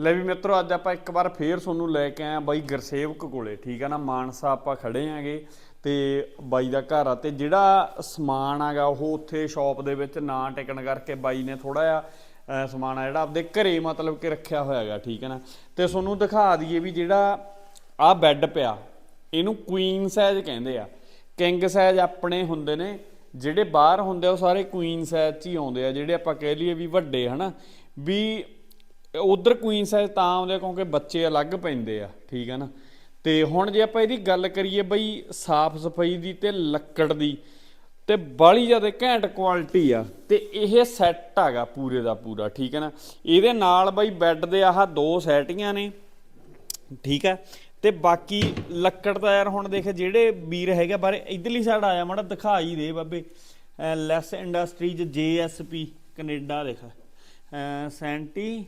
ਲੈ ਵੀ ਮਿੱਤਰੋ, ਅੱਜ ਆਪਾਂ ਇੱਕ ਵਾਰ ਫੇਰ ਤੁਹਾਨੂੰ ਲੈ ਕੇ ਆਏ ਆ ਬਾਈ ਗੁਰਸੇਵਕ ਕੋਲੇ, ਠੀਕ ਆ ਨਾ? ਮਾਨਸਾ ਆਪਾਂ ਖੜੇ ਆਂਗੇ ਤੇ ਬਾਈ ਦਾ ਘਰ ਆ ਤੇ ਜਿਹੜਾ ਸਮਾਨ ਆਗਾ, ਉਹ ਉੱਥੇ ਸ਼ਾਪ ਦੇ ਵਿੱਚ ਨਾ ਟਿਕਣ ਕਰਕੇ ਬਾਈ ਨੇ ਥੋੜਾ ਜਿਹਾ ਸਮਾਨ ਆ ਜਿਹੜਾ ਆਪਦੇ ਘਰੇ ਮਤਲਬ ਕਿ ਰੱਖਿਆ ਹੋਇਆ ਹੈਗਾ, ਠੀਕ ਹੈ ਨਾ? ਤੇ ਤੁਹਾਨੂੰ ਦਿਖਾ ਦਈਏ ਵੀ ਜਿਹੜਾ ਆ ਬੈੱਡ ਪਿਆ, ਇਹਨੂੰ ਕੁਈਨ ਸਾਈਜ਼ ਕਹਿੰਦੇ ਆ। ਕਿੰਗ ਸਾਈਜ਼ ਆਪਣੇ ਹੁੰਦੇ ਨੇ, ਜਿਹੜੇ ਬਾਹਰ ਹੁੰਦੇ ਆ, ਉਹ ਸਾਰੇ ਕੁਈਨ ਸਾਈਜ਼ 'ਚ ਹੀ ਆਉਂਦੇ ਆ, ਜਿਹੜੇ ਆਪਾਂ ਕਹਿ ਲਈਏ ਵੀ ਵੱਡੇ, ਹਨਾ? ਵੀ ਉਧਰ ਕੁਈਨ ਸਾਈਜ਼ ਤਾਂ ਆਉਂਦੇ ਆ ਕਿਉਂਕਿ ਬੱਚੇ ਅਲੱਗ ਪੈਂਦੇ ਆ, ਠੀਕ ਹੈ ਨਾ? ਤੇ ਹੁਣ ਜੇ ਆਪਾਂ ਇਹਦੀ ਗੱਲ ਕਰੀਏ ਬਈ ਸਾਫ਼ ਸਫ਼ਾਈ ਦੀ ਤੇ ਲੱਕੜ ਦੀ, ਤੇ ਬਾਲੀ ਜ਼ਿਆਦਾ ਘੈਂਟ ਕੁਆਲਿਟੀ ਆ, ਤੇ ਇਹ ਸੈੱਟ ਹੈਗਾ ਪੂਰੇ ਦਾ ਪੂਰਾ, ਠੀਕ ਹੈ ਨਾ? ਇਹਦੇ ਨਾਲ ਬਈ ਬੈੱਡ ਦੇ ਆਹ ਦੋ ਸੈਟੀਆਂ ਨੇ, ਠੀਕ ਹੈ ਤੇ ਬਾਕੀ ਲੱਕੜ ਦਾ ਯਾਰ ਹੁਣ ਦੇਖ ਜਿਹੜੇ ਵੀਰ ਹੈਗੇ ਬਾਰੇ ਇਧਰਲੀ ਸਾਈਡ ਆਇਆ, ਮਾੜਾ ਦਿਖਾਈ ਦੇ ਬਾਬੇ। ਲੈਸ ਇੰਡਸਟਰੀਜ਼ ਜੇਐਸਪੀ ਕੈਨੇਡਾ ਦੇਖ। ਸੈਂਟੀ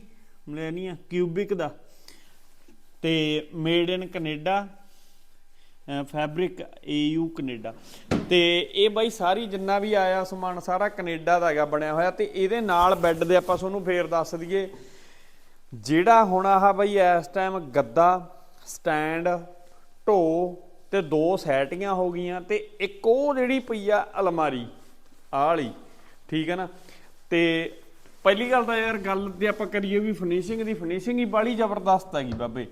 ਮਲੇਨੀਆ ਕਿਊਬਿਕ ਦਾ। ਤੇ ਮੇਡ ਇਨ ਕੈਨੇਡਾ ਫੈਬਰਿਕ ਏਯੂ ਕੈਨੇਡਾ। ਤੇ ਇਹ ਬਾਈ ਸਾਰੀ ਜਿੰਨਾ ਵੀ ਆਇਆ ਸਮਾਨ, ਸਾਰਾ ਕੈਨੇਡਾ ਦਾ ਹੈਗਾ, ਬਣਿਆ ਹੋਇਆ। ਤੇ ਇਹਦੇ ਨਾਲ ਬੈੱਡ ਦੇ ਆਪਾਂ ਤੁਹਾਨੂੰ ਫੇਰ ਦੱਸ ਦਈਏ, ਜਿਹੜਾ ਹੁਣ ਆਹ ਬਈ ਇਸ ਟਾਈਮ ਗੱਦਾ ਸਟੈਂਡ ਢੋ ਤੇ ਦੋ ਸੈਟੀਆਂ ਹੋ ਗਈਆਂ ਤੇ ਇੱਕ ਉਹ ਜਿਹੜੀ ਪਈ ਆ ਅਲਮਾਰੀ, ਆਹ ਵਾਲੀ, ਠੀਕ ਹੈ ਨਾ? ਤੇ ਪਹਿਲੀ ਗੱਲ ਤਾਂ ਯਾਰ ਗੱਲ ਤੇ ਆਪਾਂ ਕਰੀਏ ਵੀ ਫਿਨਿਸ਼ਿੰਗ ਦੀ ਫਿਨਿਸ਼ਿੰਗ ਹੀ ਬਾਲੀ ਜ਼ਬਰਦਸਤ ਹੈਗੀ ਬਾਬੇ।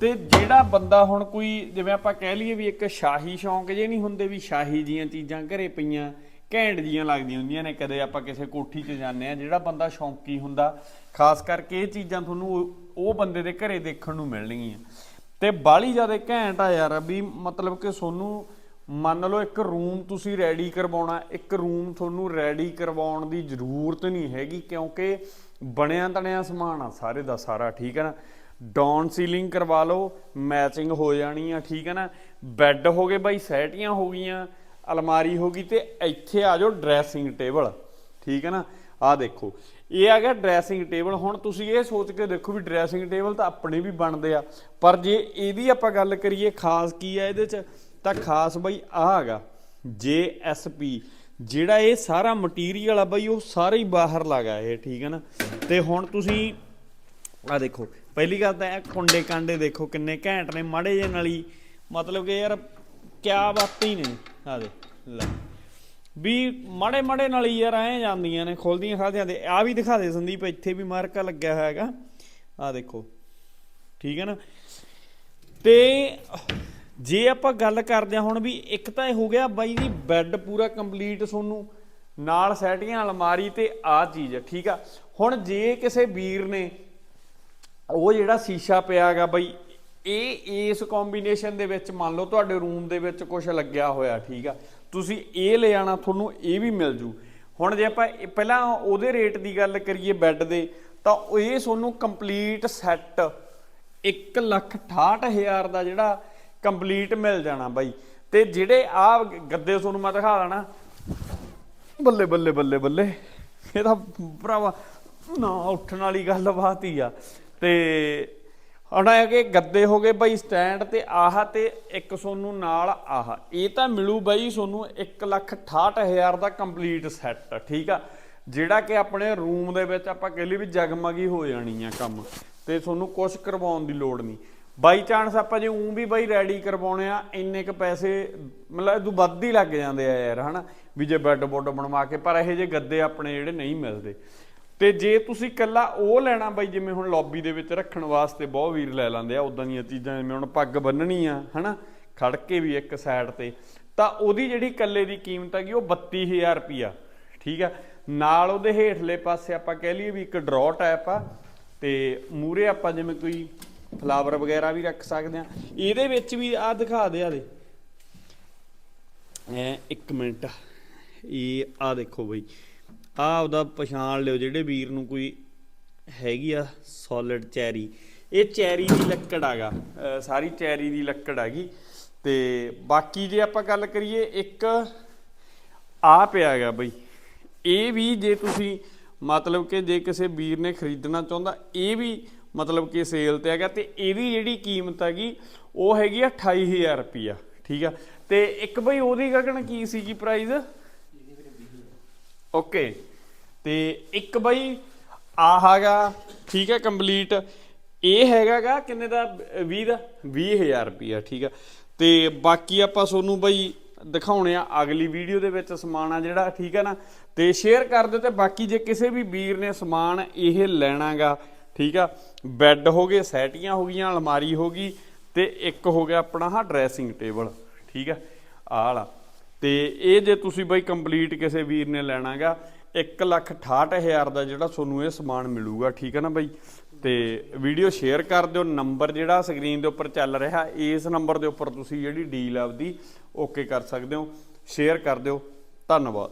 ਤੇ ਜਿਹੜਾ ਬੰਦਾ ਹੁਣ ਕੋਈ, ਜਿਵੇਂ ਆਪਾਂ ਕਹਿ ਲਈਏ ਵੀ ਇੱਕ ਸ਼ਾਹੀ ਸ਼ੌਂਕ ਜੇ ਨਹੀਂ ਹੁੰਦੇ ਵੀ ਸ਼ਾਹੀ ਜੀਆਂ ਚੀਜ਼ਾਂ ਘਰੇ ਪਈਆਂ, ਘੈਂਟ ਜੀਆਂ ਲੱਗਦੀਆਂ ਹੁੰਦੀਆਂ ਨੇ, ਕਦੇ ਆਪਾਂ ਕਿਸੇ ਕੋਠੀ 'ਚ ਜਾਂਦੇ ਆ ਜਿਹੜਾ ਬੰਦਾ ਸ਼ੌਂਕੀ ਹੁੰਦਾ, ਖਾਸ ਕਰਕੇ ਇਹ ਚੀਜ਼ਾਂ ਤੁਹਾਨੂੰ ਉਹ- ਉਹ ਬੰਦੇ ਦੇ ਘਰੇ ਦੇਖਣ ਨੂੰ ਮਿਲਣਗੀਆਂ। ਤੇ ਬਾਲੀ ਜ਼ਿਆਦਾ ਘੈਂਟ ਆ ਯਾਰ, ਵੀ ਮਤਲਬ ਕਿ ਤੁਹਾਨੂੰ ਮੰਨ ਲਓ ਇੱਕ ਰੂਮ ਤੁਸੀਂ ਰੈਡੀ ਕਰਵਾਉਣਾ, ਇੱਕ ਰੂਮ ਤੁਹਾਨੂੰ ਰੈਡੀ ਕਰਵਾਉਣ ਦੀ ਜ਼ਰੂਰਤ ਨਹੀਂ ਹੈਗੀ ਕਿਉਂਕਿ ਬਣਿਆ ਤਣਿਆ ਸਮਾਨ ਆ ਸਾਰੇ ਦਾ ਸਾਰਾ, ਠੀਕ ਹੈ ਨਾ? ਡਾਊਨ ਸੀਲਿੰਗ ਕਰਵਾ ਲਓ ਮੈਚਿੰਗ ਹੋ ਜਾਣੀ ਆ, ਠੀਕ ਹੈ ਨਾ? ਬੈੱਡ ਹੋ ਗਏ ਬਾਈ, ਸੈਟੀਆਂ ਹੋ ਗਈਆਂ, ਅਲਮਾਰੀ ਹੋ ਗਈ ਤੇ ਇੱਥੇ ਆ ਜਾਓ ਡਰੈਸਿੰਗ ਟੇਬਲ ਠੀਕ ਹੈ ਨਾ? ਆ ਦੇਖੋ, ਇਹ ਆ ਗਿਆ ਡਰੈਸਿੰਗ ਟੇਬਲ ਹੁਣ ਤੁਸੀਂ ਇਹ ਸੋਚ ਕੇ ਦੇਖੋ ਵੀ ਡਰੈਸਿੰਗ ਟੇਬਲ ਤਾਂ ਆਪਣੇ ਵੀ ਬਣਦੇ ਆ, ਪਰ ਜੇ ਇਹਦੀ ਆਪਾਂ ਗੱਲ ਕਰੀਏ, ਖਾਸ ਕੀ ਆ ਇਹਦੇ ਚ? ਤਾਂ ਖਾਸ ਬਈ ਆਹ ਹੈਗਾ JSP ਜਿਹੜਾ ਇਹ ਸਾਰਾ ਮਟੀਰੀਅਲ ਆ ਬਈ, ਉਹ ਸਾਰਾ ਹੀ ਬਾਹਰ ਲਗਾ ਇਹ, ਠੀਕ ਹੈ ਨਾ? ਤੇ ਹੁਣ ਤੁਸੀਂ ਆ ਦੇਖੋ, ਪਹਿਲੀ ਗੱਲ ਤਾਂ ਇਹ ਕੁੰਡੇ ਕਾਂਡੇ ਦੇਖੋ ਕਿੰਨੇ ਘੈਂਟ ਨੇ, ਮਾੜੇ ਜੇ ਨਾਲ ਹੀ, ਮਤਲਬ ਕਿ ਯਾਰ ਕਿਆ ਬਾਤ ਹੀ ਨੇ ਆ ਦੇ ਲੈ। ਵੀ ਮਾੜੇ ਮਾੜੇ ਨਾਲ ਹੀ ਯਾਰ ਐ ਜਾਂਦੀਆਂ ਨੇ, ਖੋਲਦੀਆਂ ਖਾਦਿਆਂ ਦੇ ਆ ਵੀ ਦਿਖਾ ਦੇ ਸੰਦੀਪ, ਇੱਥੇ ਵੀ ਮਾਰਕਾ ਲੱਗਿਆ ਹੋਇਆ ਹੈਗਾ। ਆ ਦੇਖੋ, ਠੀਕ ਹੈ ਨਾ? ਤੇ ਜੇ ਆਪਾਂ ਗੱਲ ਕਰਦੇ ਹਾਂ ਹੁਣ ਵੀ ਇੱਕ ਤਾਂ ਇਹ ਹੋ ਗਿਆ ਬਾਈ ਜੀ ਬੈੱਡ ਪੂਰਾ ਕੰਪਲੀਟ ਤੁਹਾਨੂੰ ਨਾਲ ਸੈਟੀਆਂ ਅਲਮਾਰੀ ਤੇ ਆ ਚੀਜ਼ ਹੈ, ਠੀਕ ਆ। ਹੁਣ ਜੇ ਕਿਸੇ ਵੀਰ ਨੇ ਉਹ ਜਿਹੜਾ ਸ਼ੀਸ਼ਾ ਪਿਆਗਾ ਬਾਈ ਇਹ ਇਸ ਕੰਬੀਨੇਸ਼ਨ ਦੇ ਵਿੱਚ ਮੰਨ ਲਓ ਤੁਹਾਡੇ ਰੂਮ ਦੇ ਵਿੱਚ ਕੁਝ ਲੱਗਿਆ ਹੋਇਆ ਠੀਕ ਆ। ਤੁਸੀਂ ਇਹ ਲੈ ਆਣਾ ਤੁਹਾਨੂੰ ਇਹ ਵੀ ਮਿਲ ਜੂ। ਹੁਣ ਜੇ ਆਪਾਂ ਪਹਿਲਾਂ ਉਹਦੇ ਰੇਟ ਦੀ ਗੱਲ ਕਰੀਏ ਬੈੱਡ ਦੇ ਤਾਂ ਇਹ ਤੁਹਾਨੂੰ ਕੰਪਲੀਟ ਸੈੱਟ 168000 ਦਾ ਜਿਹੜਾ ਕੰਪਲੀਟ ਮਿਲ ਜਾਣਾ ਬਾਈ। ਤੇ ਜਿਹੜੇ ਆ ਗੱਦੇ ਤੁਹਾਨੂੰ ਮੈਂ ਦਿਖਾ ਦੇਣਾ। ਬੱਲੇ ਬੱਲੇ ਬੱਲੇ ਬੱਲੇ। ਇਹ ਤਾਂ ਭਰਾਵਾ ਨਾ ਉੱਠਣ ਵਾਲੀ ਗੱਲਬਾਤ ਹੀ ਆ। ਤੇ ਹੁਣ ਇਹ ਕਿ ਗੱਦੇ ਹੋ ਗਏ ਬਾਈ ਸਟੈਂਡ ਤੇ ਆਹ ਤੇ ਇੱਕ ਸੋਨੂੰ ਨਾਲ ਆਹ। ਇਹ ਤਾਂ ਮਿਲੂ ਬਾਈ ਸੋਨੂੰ 168000 ਦਾ ਕੰਪਲੀਟ ਸੈੱਟ, ਠੀਕ ਆ? ਜਿਹੜਾ ਕਿ ਆਪਣੇ ਰੂਮ ਦੇ ਵਿੱਚ ਆਪਾਂ ਕਹਿ ਲਈ ਵੀ ਜਗਮਗੀ ਹੋ ਜਾਣੀ ਆ ਕੰਮ। ਤੇ ਤੁਹਾਨੂੰ ਕੁਝ ਕਰਵਾਉਣ ਦੀ ਲੋੜ ਨਹੀਂ। ਬਾਈ ਚਾਂਸ ਆਪਾਂ ਜੇ ਉਂ ਵੀ ਬਾਈ ਰੈਡੀ ਕਰਵਾਉਣੇ ਆ, ਇੰਨੇ ਕ ਪੈਸੇ, ਮਤਲਬ ਇਦੋਂ ਵੱਧ ਹੀ ਲੱਗ ਜਾਂਦੇ ਆ ਯਾਰ, ਹਨਾ? ਵੀ ਜੇ ਬੈੱਡ ਬੁੱਡ ਬਣਵਾ ਕੇ, ਪਰ ਇਹੋ ਜਿਹੇ ਗੱਦੇ ਆਪਣੇ ਜਿਹੜੇ ਨਹੀਂ ਮਿਲਦੇ। ਤੇ ਜੇ ਤੁਸੀਂ ਕੱਲਾ ਉਹ ਲੈਣਾ ਬਾਈ, ਜਿਵੇਂ ਹੁਣ ਲੌਬੀ ਦੇ ਵਿੱਚ ਰੱਖਣ ਵਾਸਤੇ ਬਹੁਤ ਵੀਰ ਲੈ ਲੈਂਦੇ ਆ ਉਦਾਂ ਦੀਆਂ ਚੀਜ਼ਾਂ, ਜਿਵੇਂ ਹੁਣ ਪੱਗ ਬੰਨਣੀ ਆ ਹਨਾ? ਖੜ ਕੇ ਵੀ ਇੱਕ ਸਾਈਡ ਤੇ। ਤਾਂ ਉਹਦੀ ਜਿਹੜੀ ਕੱਲੇ ਦੀ ਕੀਮਤ ਹੈਗੀ, ਉਹ 32000 ਰੁਪਿਆ ਠੀਕ ਆ? ਨਾਲ ਉਹਦੇ ਹੇਠਲੇ ਪਾਸੇ ਆਪਾਂ ਕਹਿ ਲਈਏ ਵੀ ਇੱਕ ਡਰਾਅ ਟਾਈਪ ਆ, ਤੇ ਮੂਰੇ ਆਪਾਂ ਜਿਵੇਂ ਕੋਈ ਫਲਾਵਰ ਵਗੈਰਾ ਵੀ ਰੱਖ ਸਕਦੇ ਆ। ਇਹਦੇ ਵਿੱਚ ਵੀ ਆ ਦਿਖਾ ਦੇ ਆ ਦੇ। ਐ, ਇੱਕ ਮਿੰਟ। ਇਹ ਆ ਦੇਖੋ ਬਈ। ਆ ਉਹਦਾ ਪਛਾਣ ਲਿਓ, ਜਿਹੜੇ ਵੀਰ ਨੂੰ ਕੋਈ ਹੈਗੀ ਆ ਸੋਲਿਡ ਚੈਰੀ। ਇਹ ਚੈਰੀ ਦੀ ਲੱਕੜ ਆਗਾ। ਸਾਰੀ ਚੈਰੀ ਦੀ ਲੱਕੜ ਹੈਗੀ ਤੇ ਬਾਕੀ ਜੇ ਆਪਾਂ ਗੱਲ ਕਰੀਏ, ਇੱਕ ਆ ਪਿਆ ਹੈਗਾ ਬਈ। ਇਹ ਵੀ ਜੇ ਤੁਸੀਂ ਮਤਲਬ ਕਿ ਜੇ ਕਿਸੇ ਵੀਰ ਨੇ ਖਰੀਦਣਾ ਚਾਹੁੰਦਾ, ਇਹ ਵੀ ਮਤਲਬ ਕਿ ਸੇਲ ਤੇ ਹੈਗਾ ਤੇ ਇਹਦੀ ਜਿਹੜੀ ਕੀਮਤ ਹੈਗੀ, ਉਹ ਹੈਗੀ ਆ 28000 ਰੁਪਿਆ ਠੀਕ ਆ? ਤੇ ਇੱਕ ਬਈ ਉਹਦੀ ਗਗਨ ਕੀ ਸੀਗੀ ਪ੍ਰਾਈਸ ਓਕੇ ਤੇ ਇੱਕ ਬਈ ਆਹਾਗਾ ਠੀਕ ਹੈ ਕੰਪਲੀਟ ਇਹ ਹੈਗਾਗਾ ਕਿੰਨੇ ਦਾ? 20 ਦਾ? 20000 ਰੁਪਿਆ ਠੀਕ ਆ? ਤੇ ਬਾਕੀ ਆਪਾਂ ਤੁਹਾਨੂੰ ਬਈ ਦਿਖਾਉਣੇ ਆ ਅਗਲੀ ਵੀਡੀਓ ਦੇ ਵਿੱਚ ਸਮਾਨ ਆ ਜਿਹੜਾ, ਠੀਕ ਆ ਨਾ? ਤੇ ਸ਼ੇਅਰ ਕਰ ਦਿਓ ਤੇ ਬਾਕੀ ਜੇ ਕਿਸੇ ਵੀ ਵੀਰ ਨੇ ਸਮਾਨ ਇਹ ਲੈਣਾਗਾ ਠੀਕ ਆ? ਬੈੱਡ ਹੋ ਗਏ, ਸੈਟੀਆਂ ਹੋ ਗਈਆਂ, ਅਲਮਾਰੀ ਹੋ ਗਈ ਤੇ ਇੱਕ ਹੋ ਗਿਆ ਆਪਣਾ ਹਾ ਡਰੈਸਿੰਗ ਟੇਬਲ ਠੀਕ ਆ? ਆਲਾ ਵਾਲਾ। ਤੇ ਇਹ ਜੇ ਤੁਸੀਂ ਬਈ ਕੰਪਲੀਟ ਕਿਸੇ ਵੀਰ ਨੇ ਲੈਣਾਗਾ 168000 ਦਾ ਜਿਹੜਾ ਤੁਹਾਨੂੰ ਇਹ ਸਮਾਨ ਮਿਲੂਗਾ, ਠੀਕ ਹੈ ਨਾ ਬਈ? ਤੇ ਵੀਡੀਓ ਸ਼ੇਅਰ ਕਰ ਦਿਓ ਨੰਬਰ ਜਿਹੜਾ ਸਕਰੀਨ ਦੇ ਉੱਪਰ ਚੱਲ ਰਿਹਾ, ਇਸ ਨੰਬਰ ਦੇ ਉੱਪਰ ਤੁਸੀਂ ਜਿਹੜੀ ਡੀਲ ਆਪਦੀ ਓਕੇ ਕਰ ਸਕਦੇ ਹੋ। ਸ਼ੇਅਰ ਕਰ ਦਿਓ। ਧੰਨਵਾਦ।